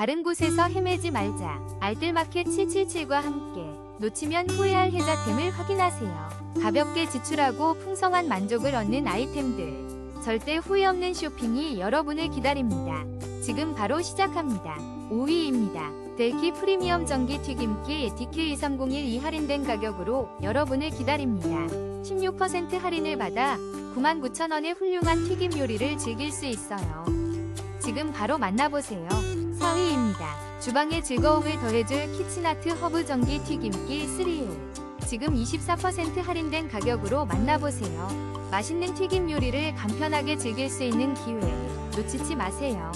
다른 곳에서 헤매지 말자. 알뜰마켓 777과 함께 놓치면 후회할 혜자템을 확인하세요. 가볍게 지출하고 풍성한 만족을 얻는 아이템들. 절대 후회 없는 쇼핑이 여러분을 기다립니다. 지금 바로 시작합니다. 5위입니다. 델키 프리미엄 전기 튀김기 DK2301 이 할인된 가격으로 여러분을 기다립니다. 16% 할인을 받아 99,000원의 훌륭한 튀김 요리를 즐길 수 있어요. 지금 바로 만나보세요. 4위입니다. 주방의 즐거움을 더해줄 키친아트 허브 전기 튀김기 3일. 지금 24% 할인된 가격으로 만나보세요. 맛있는 튀김 요리를 간편하게 즐길 수 있는 기회 놓치지 마세요.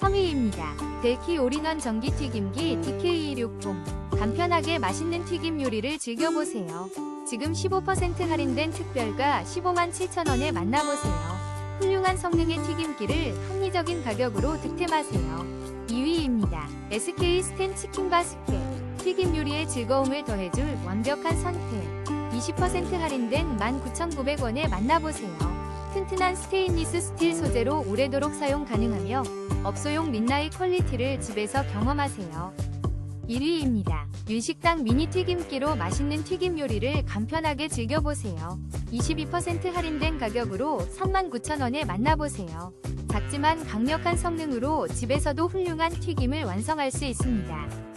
3위입니다. 델키 올인원 전기 튀김기 DK260 간편하게 맛있는 튀김 요리를 즐겨보세요. 지금 15% 할인된 특별가 15만 7천원에 만나보세요. 훌륭한 성능의 튀김기를 합리적인 가격으로 득템하세요. 2위입니다. SK 스텐 치킨 바스켓 튀김 요리의 즐거움을 더해줄 완벽한 선택 20% 할인된 19,900원에 만나보세요. 튼튼한 스테인리스 스틸 소재로 오래도록 사용 가능하며 업소용 민나잇 퀄리티를 집에서 경험하세요. 1위입니다. 윤식당 미니 튀김기로 맛있는 튀김 요리를 간편하게 즐겨보세요. 22% 할인된 가격으로 39,000원에 만나보세요. 작지만 강력한 성능으로 집에서도 훌륭한 튀김을 완성할 수 있습니다.